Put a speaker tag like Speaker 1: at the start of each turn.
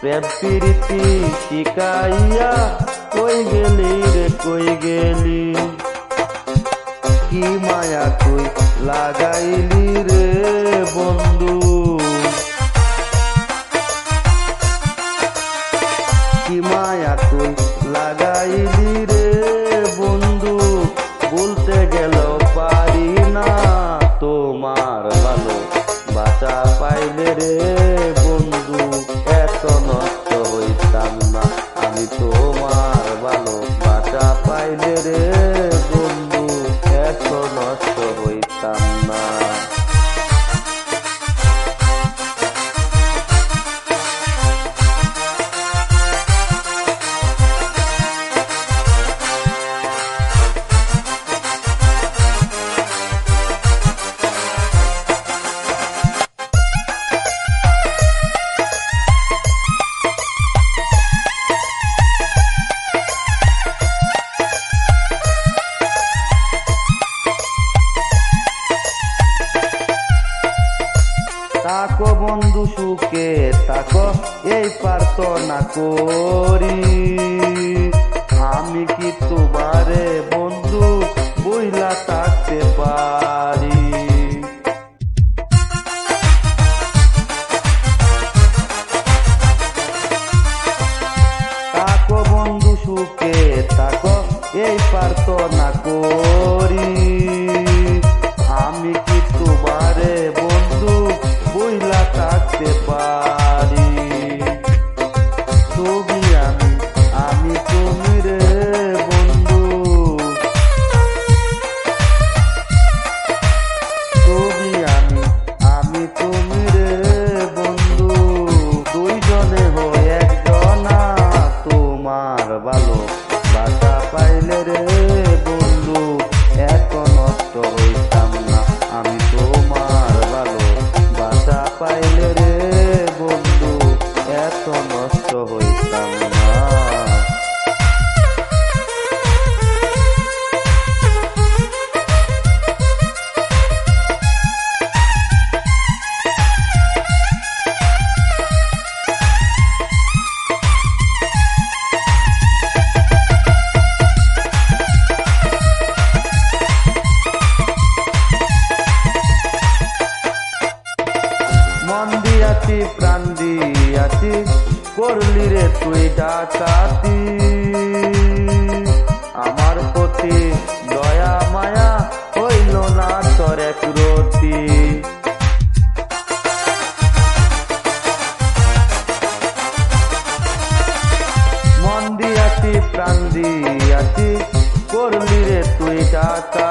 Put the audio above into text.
Speaker 1: প্রেম প্রীতি শিখাইয়া কই গেলি রে, কই গেলি? কি মায়া তুই লাগাইলি রে বন্ধু? কি মায়া তুই লাগাইলি রে বন্ধু? বলতে গেল পারি না, তোমার ভালো বাঁচা পাইলে রে হইতাম তাকো বন্ধু সুখে তাকো এই প্রার্থনা করি। দিয়াছি প্রাণ দিয়াছি, করলি রে তুই ডাকাতি। আমার প্রতি দয়া, মায়া হইল না তোর এক রতি। মন দিয়াছি, প্রাণ দিয়াছি, করলি রে তুই ডাকাতি।